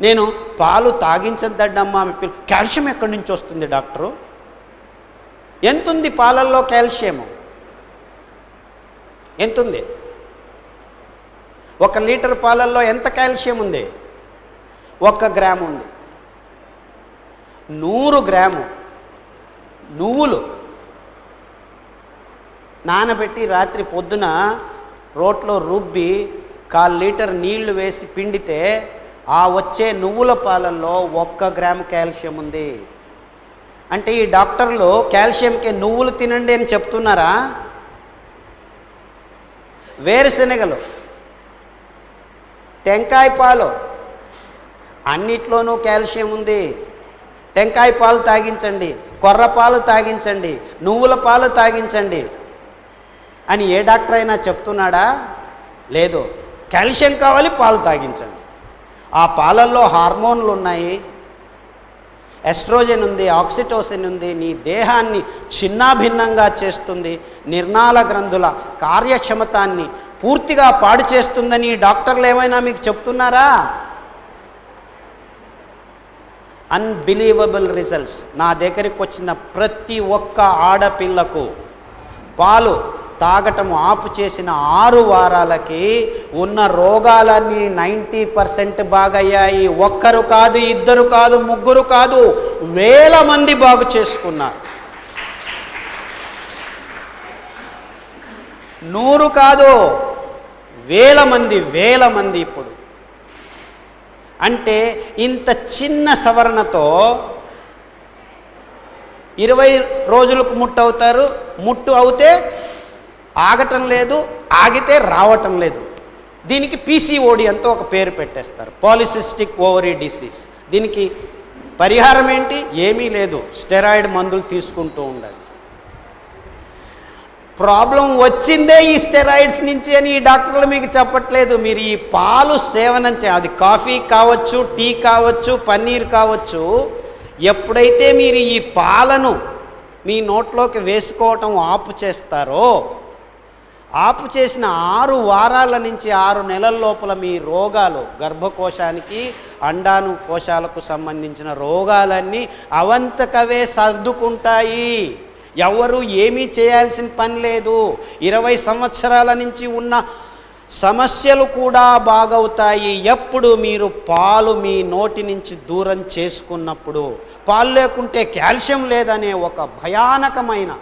నేను పాలు తాగించద్దమ్మా ఆమె పిల్ల. కాల్షియం ఎక్కడి నుంచి వస్తుంది డాక్టరు? ఎంతుంది పాలల్లో కాల్షియము ఎంతుంది? ఒక లీటర్ పాలల్లో ఎంత కాల్షియం ఉంది? ఒక్క గ్రామ్ ఉంది. నూరు గ్రాము. నువ్వులు. నానబెట్టి రాత్రి పొద్దున రోట్లో రుబ్బి కాల్ లీటర్ నీళ్ళు వేసి పిండితే ఆ వచ్చే నువ్వుల పాలల్లో ఒక్క గ్రామ్ కాల్షియం ఉంది. అంటే ఈ డాక్టర్లు కాల్షియంకి నువ్వులు తినండి అని చెప్తున్నారా? వేరుశనగలు టెంకాయ పాలు అన్నిట్లోనూ కాల్షియం ఉంది. టెంకాయ పాలు తాగించండి కొర్ర పాలు తాగించండి నువ్వుల పాలు తాగించండి అని ఏ డాక్టర్ అయినా చెప్తున్నాడా? లేదు. కాల్షియం కావాలి పాలు తాగించండి. ఆ పాలల్లో హార్మోన్లు ఉన్నాయి. ఎస్ట్రోజన్ ఉంది ఆక్సిటోసిన్ ఉంది నీ దేహాన్ని చిన్నాభిన్నంగా చేస్తుంది నిర్ణాల గ్రంథుల కార్యక్షమతాన్ని పూర్తిగా పాడు చేస్తుందని డాక్టర్లు ఏమైనా మీకు చెప్తున్నారా? అన్బిలీవబుల్ రిజల్ట్స్ నా దగ్గరికి వచ్చిన ప్రతి ఒక్క ఆడపిల్లకు పాలు తాగటం ఆపు చేసిన ఆరు వారాలకి ఉన్న రోగాలన్నీ నైంటీ పర్సెంట్ బాగయ్యాయి. ఒక్కరు కాదు ఇద్దరు కాదు ముగ్గురు కాదు వేల మంది బాగు చేసుకున్నారు. నూరు కాదు వేల మంది వేల మంది ఇప్పుడు. అంటే ఇంత చిన్న సవరణతో ఇరవై రోజులకు ముట్టు అవుతారు ముట్టు అవుతే ఆగటం లేదు ఆగితే రావటం లేదు. దీనికి పీసీఓడి అంతా ఒక పేరు పెట్టేస్తారు. పాలిసిస్టిక్ ఓవరీ డిసీజ్ దీనికి పరిహారం ఏంటి? ఏమీ లేదు. స్టెరాయిడ్ మందులు తీసుకుంటూ ఉండాలి. ప్రాబ్లం వచ్చిందే ఈ స్టెరాయిడ్స్ నుంచి అని ఈ డాక్టర్లు మీకు చెప్పట్లేదు. మీరు ఈ పాలు సేవనం చే అది కాఫీ కావచ్చు టీ కావచ్చు పన్నీర్ కావచ్చు ఎప్పుడైతే మీరు ఈ పాలను మీ నోట్లోకి వేసుకోవటం ఆపు చేస్తారో ఆపు చేసిన ఆరు వారాల నుంచి ఆరు నెలల లోపల మీ రోగాలు గర్భకోశానికి అండాను కోశాలకు సంబంధించిన రోగాలన్నీ అవంతకవే సర్దుకుంటాయి. ఎవరు ఏమీ చేయాల్సిన పని లేదు. ఇరవై సంవత్సరాల నుంచి ఉన్న సమస్యలు కూడా బాగవుతాయి. ఎప్పుడు మీరు పాలు మీ నోటి నుంచి దూరం చేసుకున్నప్పుడు పాలు లేకుంటే కాల్షియం లేదనే ఒక భయానకమైన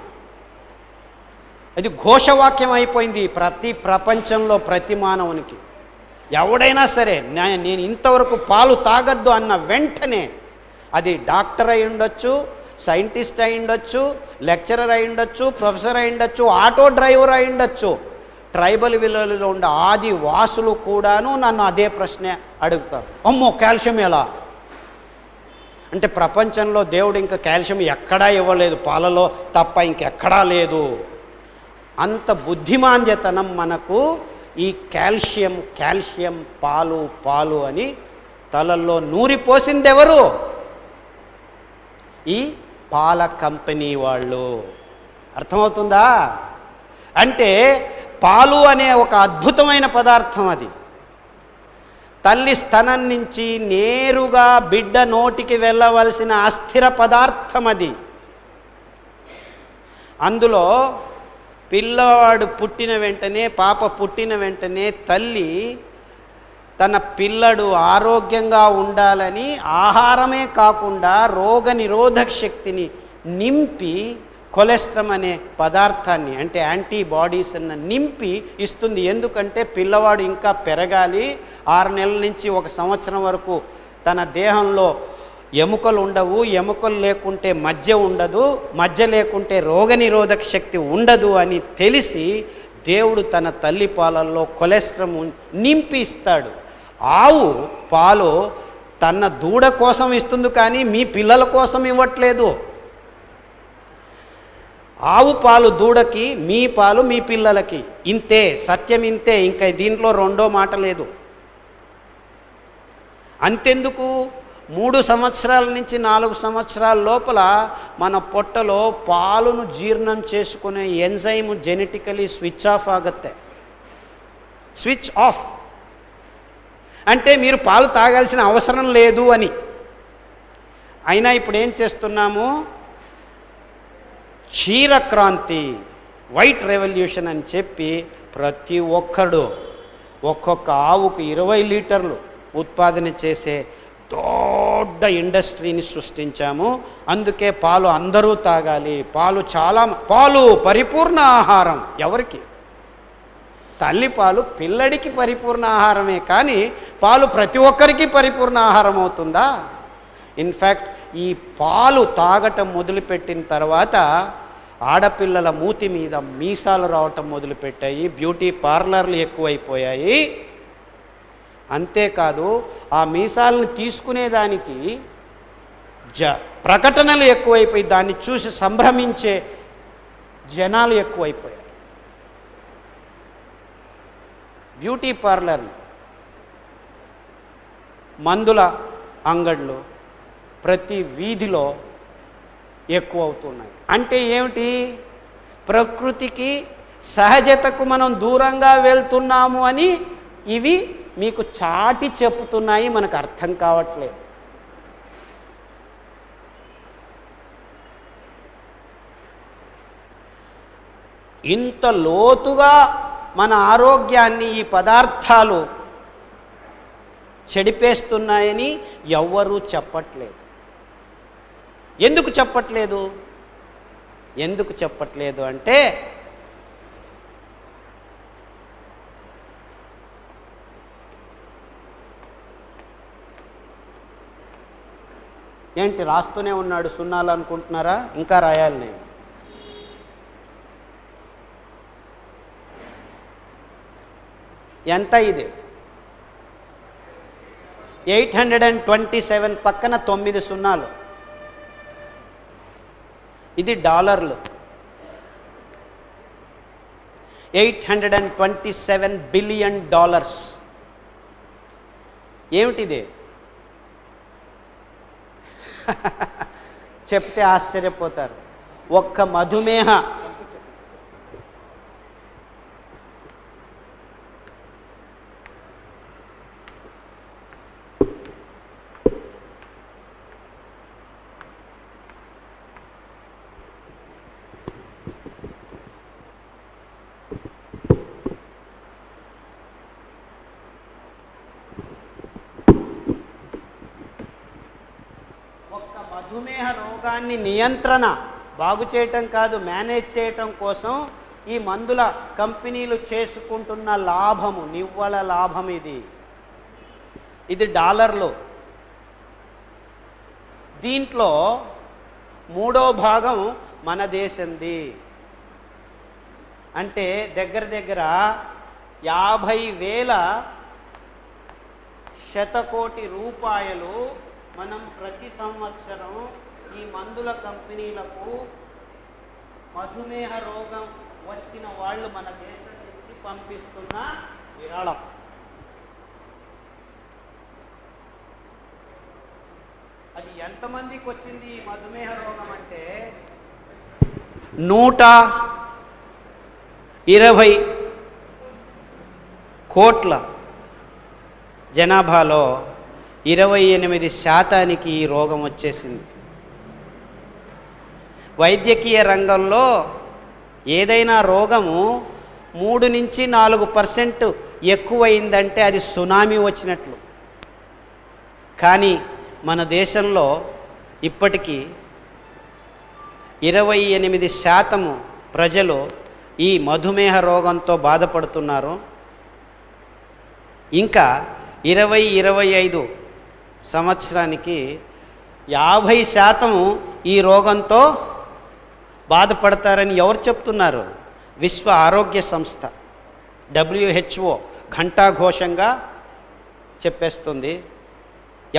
అది ఘోషవాక్యం అయిపోయింది ప్రతి ప్రపంచంలో ప్రతి మానవునికి. ఎవడైనా సరే నే- నేను ఇంతవరకు పాలు తాగద్దు అన్న వెంటనే అది డాక్టర్ అయి ఉండొచ్చు సైంటిస్ట్ అయి ఉండొచ్చు లెక్చరర్ అయి ఉండొచ్చు ప్రొఫెసర్ అయి ఉండొచ్చు ఆటో డ్రైవర్ అయి ఉండొచ్చు. ట్రైబల్ విలువలలో ఉండే ఆది వాసులు కూడాను నన్ను అదే ప్రశ్నే అడుగుతారు. అమ్మో కాల్షియం ఎలా? అంటే ప్రపంచంలో దేవుడు ఇంకా కాల్షియం ఎక్కడా ఇవ్వలేదు. పాలలో తప్ప ఇంకెక్కడా లేదు. అంత బుద్ధిమాంద్యతనం మనకు ఈ కాల్షియం కాల్షియం పాలు పాలు అని తలల్లో నూరిపోసిందెవరు ఈ పాల కంపెనీ వాళ్ళు. అర్థమవుతుందా? అంటే పాలు అనే ఒక అద్భుతమైన పదార్థం అది. తల్లి స్తనం నుంచి నేరుగా బిడ్డ నోటికి వెళ్ళవలసిన అస్థిర పదార్థం అది. అందులో పిల్లవాడు పుట్టిన వెంటనే పాప పుట్టిన వెంటనే తల్లి తన పిల్లడు ఆరోగ్యంగా ఉండాలని ఆహారమే కాకుండా రోగ నిరోధక శక్తిని నింపి కొలెస్ట్రమ్ అనే పదార్థాన్ని అంటే యాంటీబాడీస్ అన్న నింపి ఇస్తుంది. ఎందుకంటే పిల్లవాడు ఇంకా పెరగాలి. ఆరు నెలల నుంచి ఒక సంవత్సరం వరకు తన దేహంలో ఎముకలు ఉండవు ఎముకలు లేకుంటే మధ్య ఉండదు మధ్య లేకుంటే రోగనిరోధక శక్తి ఉండదు అని తెలిసి దేవుడు తన తల్లి పాలల్లో కొలెస్ట్రమ్ నింపిస్తాడు. నింపి ఇస్తాడు ఆవు పాలు తన దూడ కోసం ఇస్తుంది కానీ మీ పిల్లల కోసం ఇవ్వట్లేదు. ఆవు పాలు దూడకి మీ పాలు మీ పిల్లలకి. ఇంతే సత్యం ఇంతే ఇంకా దీంట్లో రెండో మాట లేదు. అంతెందుకు? మూడు సంవత్సరాల నుంచి నాలుగు సంవత్సరాల లోపల మన పొట్టలో పాలును జీర్ణం చేసుకునే ఎంజైమ్ జెనెటికలీ స్విచ్ ఆఫ్ ఆగತ್ತೆ స్విచ్ ఆఫ్. అంటే మీరు పాలు తాగాల్సిన అవసరం లేదు అని. అయినా ఇప్పుడు ఏం చేస్తున్నాము? క్షీరక్రాంతి వైట్ రెవల్యూషన్ అని చెప్పి ప్రతి ఒక్కడు ఒక్కొక్క ఆవుకు ఇరవై లీటర్లు ఉత్పాదన చేసే దొడ్డ ఇండస్ట్రీని సృష్టించాము. అందుకే పాలు అందరూ తాగాలి. పాలు చాలా పాలు పరిపూర్ణ ఆహారం ఎవరికి? తల్లి పాలు పిల్లడికి పరిపూర్ణ ఆహారమే. కానీ పాలు ప్రతి ఒక్కరికి పరిపూర్ణ ఆహారం అవుతుందా? ఇన్ఫ్యాక్ట్ ఈ పాలు తాగటం మొదలుపెట్టిన తర్వాత ఆడపిల్లల మూతి మీద మీసాలు రావటం మొదలుపెట్టాయి. బ్యూటీ పార్లర్లు ఎక్కువైపోయాయి. అంతేకాదు ఆ మీసాలను తీసుకునేదానికి జ ప్రకటనలు ఎక్కువైపోయి దాన్ని చూసి సంభ్రమించే జనాలు ఎక్కువైపోయారు. బ్యూటీ పార్లర్లు మందుల అంగళ్ళు ప్రతి వీధిలో ఎక్కువ అవుతున్నాయి అంటే ఏమిటి? ప్రకృతికి సహజతకు మనం దూరంగా వెళ్తున్నాము అని ఇవి మీకు చాటి చెప్తున్నాయి మనకు అర్థం కావట్లేదు. ఇంత లోతుగా మన ఆరోగ్యాన్ని ఈ పదార్థాలు చెడిపేస్తున్నాయని ఎవ్వరూ చెప్పట్లేదు. ఎందుకు చెప్పట్లేదు? ఎందుకు చెప్పట్లేదు అంటే ఏంటి రాస్తూనే ఉన్నాడు సున్నాలు అనుకుంటున్నారా? ఇంకా రాయాలి నేను. ఎంత ఇది? Eight hundred and twenty seven పక్కన తొమ్మిది సున్నాలు. ఇది డాలర్లు. Eight hundred and twenty seven billion dollars. ఏమిటిది? చెప్తే ఆశ్చర్యపోతారు. ఒక్క మధుమేహ ఒక్క మధుమేహ రోగాన్ని నియంత్రణ బాగు చేయటం కాదు మేనేజ్ చేయటం కోసం ఈ మందుల కంపెనీలు చేసుకుంటున్న లాభము నివ్వల లాభం ఇది. ఇది డాలర్లు. దీంట్లో మూడో భాగం మన దేశంది. అంటే దగ్గర దగ్గర యాభై వేల శతకోటి రూపాయలు మనం ప్రతి సంవత్సరం ఈ మందుల కంపెనీలకు మధుమేహ రోగం వచ్చిన వాళ్ళు మన దేశం నుంచి పంపిస్తున్న విరాళం. అది ఎంతమందికి వచ్చింది ఈ మధుమేహ రోగం అంటే? నూట ఇరవై కోట్ల జనాభాలో ఇరవై ఎనిమిది శాతానికి ఈ రోగం వచ్చేసింది. వైద్యకీయ రంగంలో ఏదైనా రోగము మూడు నుంచి నాలుగు పర్సెంట్ ఎక్కువైందంటే అది సునామీ వచ్చినట్లు. కానీ మన దేశంలో ఇప్పటికీ ఇరవై ఎనిమిది శాతము ప్రజలు ఈ మధుమేహ రోగంతో బాధపడుతున్నారు. ఇంకా ఇరవై ఇరవై ఐదు సంవత్సరానికి యాభై శాతము ఈ రోగంతో బాధపడతారని ఎవరు చెప్తున్నారు? విశ్వ ఆరోగ్య సంస్థ డబ్ల్యూహెచ్ఓ ఘంటాఘోషంగా చెప్పేస్తుంది.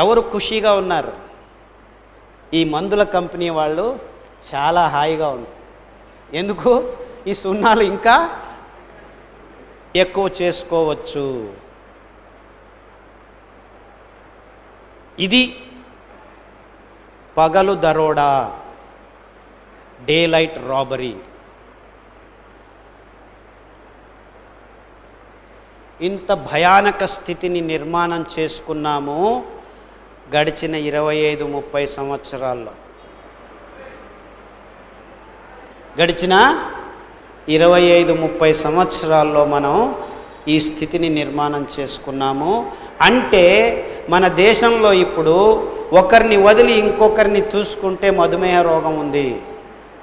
ఎవరు ఖుషీగా ఉన్నారు? ఈ మందుల కంపెనీ వాళ్ళు చాలా హాయిగా ఉంది ఎందుకు? ఈ సున్నాలు ఇంకా ఎక్కువ చేసుకోవచ్చు. ఇది పగలు దరోడా. డే లైట్ రాబరీ ఇంత భయానక స్థితిని నిర్మాణం చేసుకున్నాము గడిచిన ఇరవై ఐదు ముప్పై సంవత్సరాల్లో. గడిచిన ఇరవై ఐదు ముప్పై సంవత్సరాల్లో మనం ఈ స్థితిని నిర్మాణం చేసుకున్నాము. అంటే మన దేశంలో ఇప్పుడు ఒకరిని వదిలి ఇంకొకరిని చూసుకుంటే మధుమేహ రోగం ఉంది.